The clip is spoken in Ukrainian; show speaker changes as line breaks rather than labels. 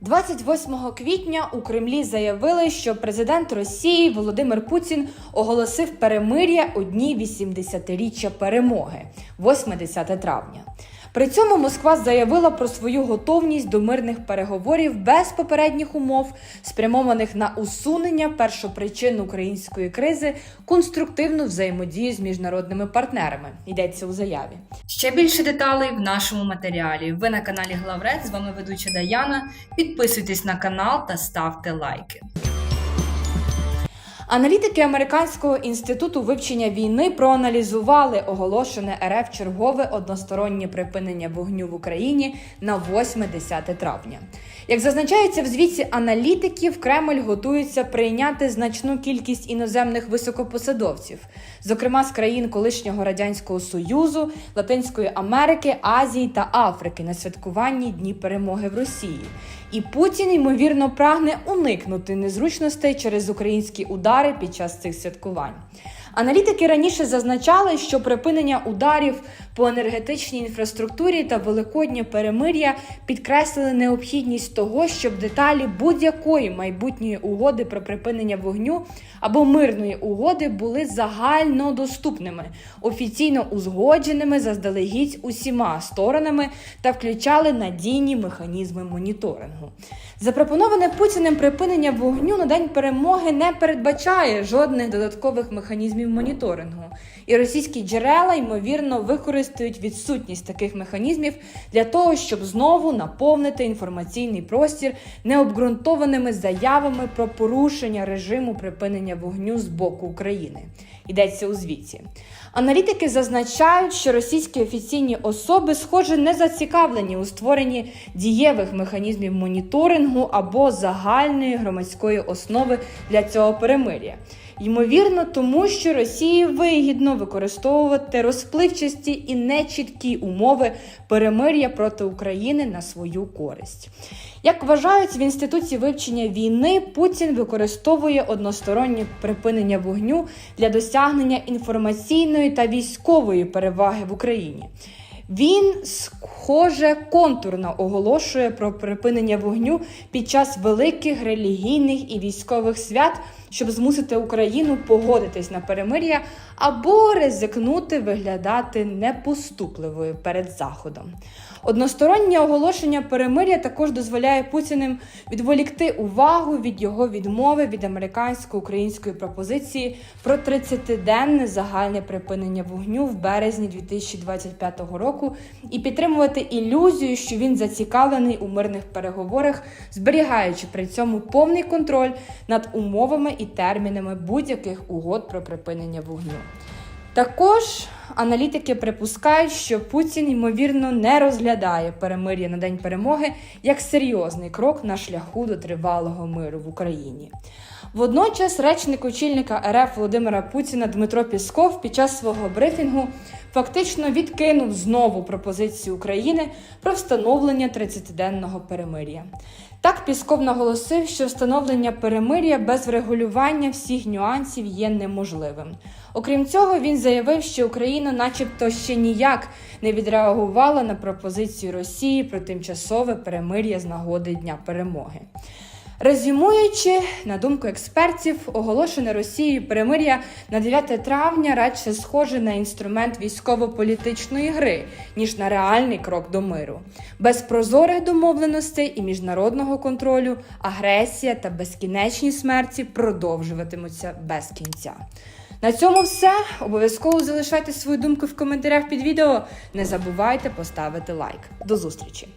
28 квітня у Кремлі заявили, що президент Росії Володимир Путін оголосив перемир'я у дні 80-річчя перемоги, 8-10 травня. При цьому Москва заявила про свою готовність до мирних переговорів без попередніх умов, спрямованих на усунення першопричин української кризи, конструктивну взаємодію з міжнародними партнерами. Йдеться у заяві.
Ще більше деталей в нашому матеріалі. Ви на каналі Главред, з вами ведуча Даяна. Підписуйтесь на канал та ставте лайки.
Аналітики Американського інституту вивчення війни проаналізували оголошене РФ чергове одностороннє припинення вогню в Україні на 8-10 травня. Як зазначається в звіті аналітиків, Кремль готується прийняти значну кількість іноземних високопосадовців, зокрема з країн колишнього радянського союзу, Латинської Америки, Азії та Африки на святкуванні Дні перемоги в Росії. І Путін ймовірно прагне уникнути незручностей через українські удари під час цих святкувань. Аналітики раніше зазначали, що припинення ударів по енергетичній інфраструктурі та великоднє перемир'я підкреслили необхідність того, щоб деталі будь-якої майбутньої угоди про припинення вогню або мирної угоди були загально доступними, офіційно узгодженими заздалегідь усіма сторонами та включали надійні механізми моніторингу. Запропоноване Путіним припинення вогню на день перемоги не передбачає жодних додаткових механізмів моніторингу, і російські джерела ймовірно використають відсутність таких механізмів для того, щоб знову наповнити інформаційний простір необґрунтованими заявами про порушення режиму припинення вогню з боку України. Йдеться у звіті. Аналітики зазначають, що російські офіційні особи, схоже, не зацікавлені у створенні дієвих механізмів моніторингу або загальної громадської основи для цього перемир'я. Ймовірно, тому що Росії вигідно використовувати розпливчасті і нечіткі умови перемир'я проти України на свою користь. Як вважають в інституті вивчення війни, Путін використовує одностороннє припинення вогню для досягнення інформаційної та військової переваги в Україні. Він, схоже, контурно оголошує про припинення вогню під час великих релігійних і військових свят, щоб змусити Україну погодитись на перемир'я або ризикнути виглядати непоступливою перед Заходом. Одностороннє оголошення перемир'я також дозволяє Путіним відволікти увагу від його відмови від американсько-української пропозиції про 30-денне загальне припинення вогню в березні 2025 року і підтримувати ілюзію, що він зацікавлений у мирних переговорах, зберігаючи при цьому повний контроль над умовами і термінами будь-яких угод про припинення вогню. Також аналітики припускають, що Путін ймовірно не розглядає перемир'я на день перемоги як серйозний крок на шляху до тривалого миру в Україні. Водночас речник очільника РФ Володимира Путіна Дмитро Пісков під час свого брифінгу фактично відкинув знову пропозицію України про встановлення 30-денного перемир'я. Так Пісков наголосив, що встановлення перемир'я без врегулювання всіх нюансів є неможливим. Окрім цього, він заявив, що Україна, начебто, ще ніяк не відреагувала на пропозицію Росії про тимчасове перемир'я з нагоди Дня перемоги. Резюмуючи, на думку експертів, оголошене Росією перемир'я на 9 травня радше схоже на інструмент військово-політичної гри, ніж на реальний крок до миру. Без прозорих домовленостей і міжнародного контролю агресія та безкінечні смерті продовжуватимуться без кінця. На цьому все. Обов'язково залишайте свою думку в коментарях під відео. Не забувайте поставити лайк. До зустрічі!